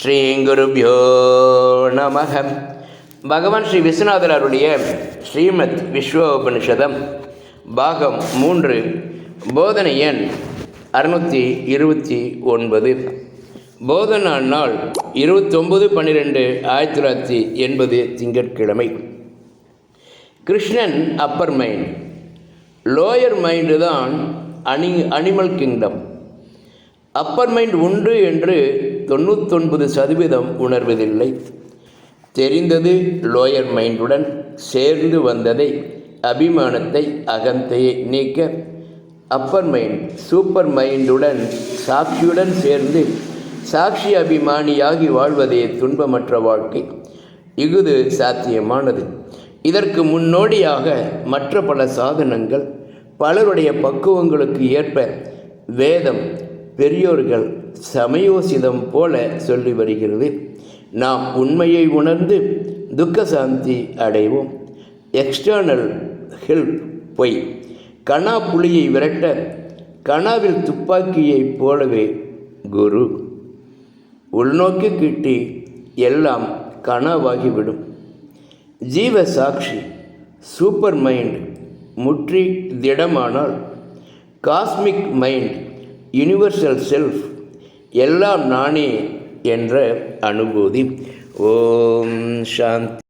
குருபியோ நமக. பகவான் ஸ்ரீ விஸ்வநாதர் அருடைய ஸ்ரீமத் விஸ்வோபனிஷதம் பாகம் மூன்று போதனை எண் அறுநூற்றி இருபத்தி ஒன்பது. போதனா நாள் இருபத்தொம்பது பன்னிரெண்டு ஆயிரத்தி தொள்ளாயிரத்தி எண்பது திங்கட்கிழமை. Krishnan upper mind lower mind தான் அனி அனிமல் கிங்டம் அப்பர் மைண்ட் உண்டு என்று தொண்ணூத்தொன்பது சதவீதம் உணர்வதில்லை. தெரிந்தது லோயர் மைண்டுடன் சேர்ந்து வந்ததை அபிமானத்தை அகந்தையை நீக்க அப்பர் மைண்ட் சூப்பர் மைண்டுடன் சாட்சியுடன் சேர்ந்து சாட்சி அபிமானியாகி வாழ்வதே துன்பமற்ற வாழ்க்கை. இஃது சாத்தியமானது. இதற்கு முன்னோடியாக மற்ற பல சாதனங்கள் பலருடைய பக்குவங்களுக்கு ஏற்ப வேதம் பெரியோர்கள் சமயோசிதம் போல சொல்லி வருகிறது. நாம் உண்மையை உணர்ந்து துக்க சாந்தி அடைவோம். எக்ஸ்டர்னல் ஹெல்ப் பொய். கணா புலியை விரட்ட கணாவில் துப்பாக்கியைப் போலவே குரு. உள்நோக்கி கிட்டி எல்லாம் கனவாகிவிடும். ஜீவ சாட்சி சூப்பர் மைண்ட் முற்றி திடமானால் காஸ்மிக் மைண்ட் யுனிவர்சல் செல்ஃப் எல்லாம் நானே என்ற அனுபூதி. ஓம் சாந்தி.